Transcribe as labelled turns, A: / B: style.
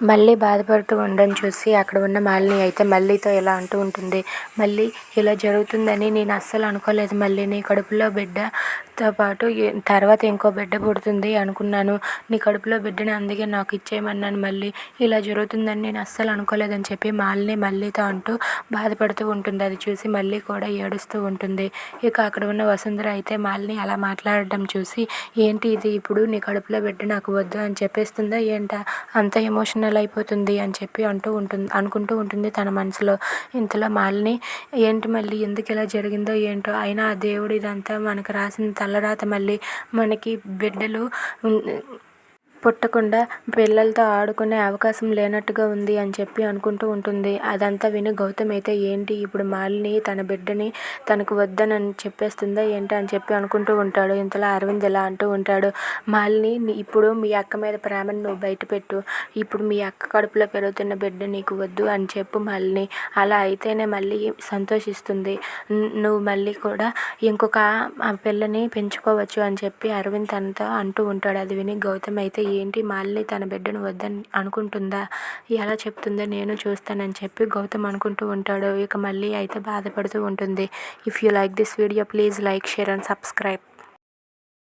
A: మళ్ళీ బాధపడుతూ ఉండడం చూసి అక్కడ ఉన్న మాలిని అయితే మళ్ళీతో ఇలా అంటూ ఉంటుంది. మళ్ళీ ఇలా జరుగుతుందని నేను అస్సలు అనుకోలేదు. మళ్ళీ నీ కడుపులో బిడ్డతో పాటు తర్వాత ఇంకో బిడ్డ పుడుతుంది అనుకున్నాను. నీ కడుపులో బిడ్డని అందుకే నాకు ఇచ్చేయమన్నాను. మళ్ళీ ఇలా జరుగుతుందని నేను అస్సలు అనుకోలేదని చెప్పి మాలిని మళ్ళీతో అంటూ బాధపడుతూ ఉంటుంది. అది చూసి మళ్ళీ కూడా ఏడుస్తూ ఉంటుంది. ఇక అక్కడ ఉన్న వసుంధర అయితే మాలిని అలా మాట్లాడడం చూసి ఏంటి ఇది? ఇప్పుడు నీ కడుపులో బిడ్డ నాకు వద్దు అని చెప్పేస్తుందా? ఏంటా? అంత ఎమోషనల్ అయిపోతుంది అని చెప్పి అంటూ ఉంటుంది అనుకుంటూ ఉంటుంది తన మనసులో. ఇంతలో మాలిని ఏంటి మళ్ళీ? ఎందుకు ఇలా జరిగిందో ఏంటో? అయినా ఆ దేవుడు ఇదంతా మనకు రాసిన తలరాత మళ్ళీ మనకి బిడ్డలు పుట్టకుండా పిల్లలతో ఆడుకునే అవకాశం లేనట్టుగా ఉంది అని చెప్పి అనుకుంటూ ఉంటుంది. అదంతా విని గౌతమ్ అయితే ఏంటి ఇప్పుడు మాలిని తన బిడ్డని తనకు వద్దని చెప్పేస్తుందా ఏంటి అని చెప్పి అనుకుంటూ ఉంటాడు. ఇంతలో అరవింద్ ఇలా అంటూ ఉంటాడు మాలిని ఇప్పుడు మీ అక్క మీద ప్రేమను నువ్వు బయటపెట్టు ఇప్పుడు మీ అక్క కడుపులో పెరుగుతున్న బిడ్డ నీకు వద్దు అని చెప్పు మాలిని. అలా అయితేనే మళ్ళీ సంతోషిస్తుంది. నువ్వు మళ్ళీ కూడా ఇంకొక ఆ పిల్లని పెంచుకోవచ్చు అని చెప్పి అరవింద్ తనతో అంటూ ఉంటాడు. అది విని గౌతమ్ అయితే ఏంటి? మాలిని తన బిడ్డను వద్దని అనుకుంటుందా? ఎలా చెప్తుందో? నేను చూస్తానని చెప్పి గౌతమ్ అనుకుంటూ ఉంటాడు. ఇక మళ్ళీ అయితే బాధపడుతూ ఉంటుంది. If you like this video please like share and subscribe